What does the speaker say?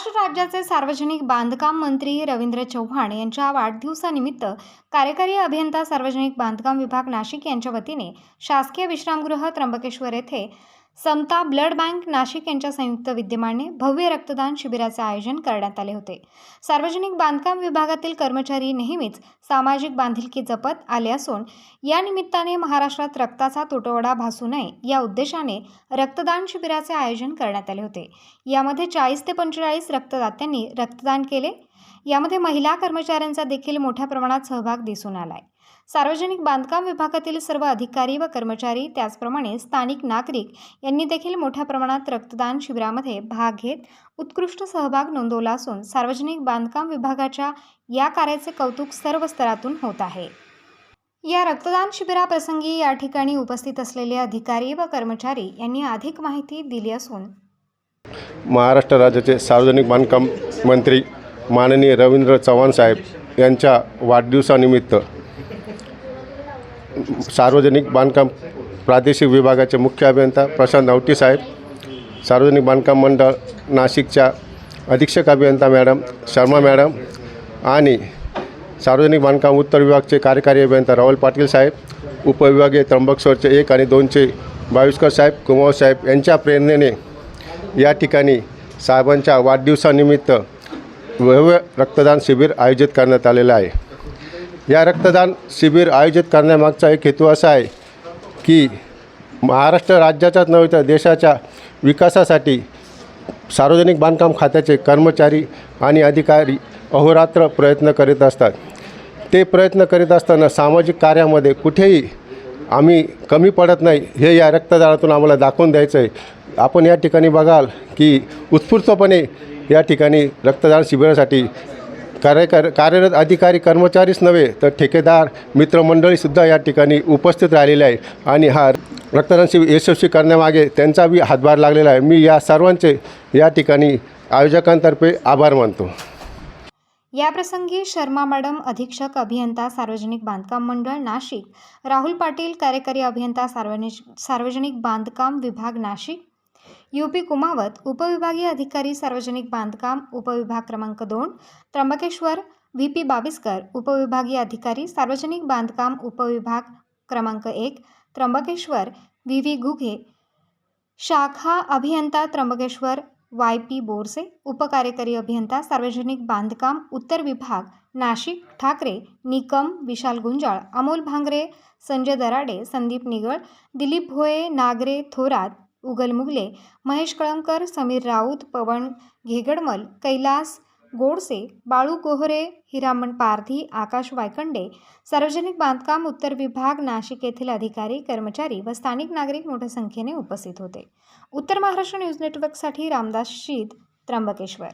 महाराष्ट्र राज्याचे सार्वजनिक बांधकाम मंत्री रवींद्र चव्हाण यांच्या वाढदिवसानिमित्त कार्यकारी अभियंता सार्वजनिक बांधकाम विभाग नाशिक यांच्या वतीने शासकीय विश्रामगृह त्र्यंबकेश्वर येथे समता ब्लड बँक नाशिक यांच्या संयुक्त विद्यमाने भव्य रक्तदान शिबिराचे आयोजन करण्यात आले होते. सार्वजनिक बांधकाम विभागातील कर्मचारी नेहमीच सामाजिक बांधिलकी जपत आले असून या निमित्ताने महाराष्ट्रात रक्ताचा तुटवडा भासू नये या उद्देशाने रक्तदान शिबिराचे आयोजन करण्यात आले होते. यामध्ये चाळीस ते पंचेचाळीस रक्तदात्यांनी रक्तदान केले. यामध्ये महिला कर्मचाऱ्यांचा देखील मोठ्या प्रमाणात सहभाग दिसून आलाय. सार्वजनिक बांधकाम विभागातील सर्व अधिकारी व कर्मचारी त्याचप्रमाणे स्थानिक नागरिक यांनी देखील मोठ्या प्रमाणात रक्तदान शिबिरामध्ये भाग घेत उत्कृष्ट सहभाग नोंदवला असून सार्वजनिक बांधकाम विभागाच्या या कार्याचे कौतुक सर्व स्तरातून होत आहे. या रक्तदान शिबिराप्रसंगी या ठिकाणी उपस्थित असलेले अधिकारी व कर्मचारी यांनी अधिक माहिती दिली असून महाराष्ट्र राज्याचे सार्वजनिक बांधकाम मंत्री माननीय रवींद्र चव्हाण साहेब यांच्या वाढदिवसानिमित्त सार्वजनिक बांधकाम प्रादेशिक विभागाचे मुख्य अभियंता प्रशांत नवटी साहेब सार्वजनिक बांधकाम मंडळ नाशिकच्या अधीक्षक अभियंता मॅडम शर्मा मॅडम आणि सार्वजनिक बांधकाम उत्तर विभागचे कार्यकारी अभियंता राहुल पाटील साहेब उपविभागीय त्र्यंबकेश्वरचे एक आणि दोनचे बावीसकर साहेब कुमार साहेब यांच्या प्रेरणेने या ठिकाणी साहेबांच्या वाढदिवसानिमित्त भव्य रक्तदान शिबिर आयोजित करण्यात आलेलं आहे. या रक्तदान शिबिर आयोजित करण्यामागचा एक हेतू असा आहे की महाराष्ट्र राज्याच्याच नव्हे तर देशाच्या विकासासाठी सार्वजनिक बांधकाम खात्याचे कर्मचारी आणि अधिकारी अहोरात्र प्रयत्न करीत असतात. ते प्रयत्न करीत असताना सामाजिक कार्यामध्ये कुठेही आम्ही कमी पडत नाही हे या रक्तदानातून आम्हाला दाखवून द्यायचं आहे आपण या ठिकाणी बघाल की उत्स्फूर्तपणे या ठिकाणी रक्तदान शिबिरासाठी कार्यकर कार्यरत अधिकारी कर्मचारीच नव्हे तर ठेकेदार मित्रमंडळीसुद्धा या ठिकाणी उपस्थित राहिलेले आहे आणि हा रक्तदान शिबिर यशस्वी करण्यामागे त्यांचा बी हातभार लागलेला आहे. मी या सर्वांचे या ठिकाणी आयोजकांतर्फे आभार मानतो. याप्रसंगी शर्मा मॅडम अधीक्षक अभियंता सार्वजनिक बांधकाम मंडळ नाशिक. राहुल पाटील कार्यकारी अभियंता सार्वजनिक सार्वजनिक बांधकाम विभाग नाशिक. यू पी कुमावत उपविभागीय अधिकारी सार्वजनिक बांधकाम उपविभाग क्रमांक दोन त्र्यंबकेश्वर व्ही पी बाविस्कर उपविभागीय अधिकारी सार्वजनिक बांधकाम उपविभाग क्रमांक एक त्र्यंबकेश्वर व्ही व्ही गुघे शाखा अभियंता त्र्यंबकेश्वर वाय पी बोरसे उपकार्यकारी अभियंता सार्वजनिक बांधकाम उत्तर विभाग नाशिक ठाकरे निकम विशाल गुंजाळ अमोल भांगरे संजय दराडे संदीप निगळ दिलीप भोये नागरे थोरात उगल मुगले महेश कळमकर समीर राऊत पवन घेगडमल कैलास गोडसे बाळू गोहरे हिरामण पारधी आकाश वायकंडे सार्वजनिक बांधकाम उत्तर विभाग नाशिक येथील अधिकारी कर्मचारी व स्थानिक नागरिक मोठ्या संख्येने उपस्थित होते. उत्तर महाराष्ट्र न्यूज नेटवर्कसाठी रामदास शीत त्र्यंबकेश्वर.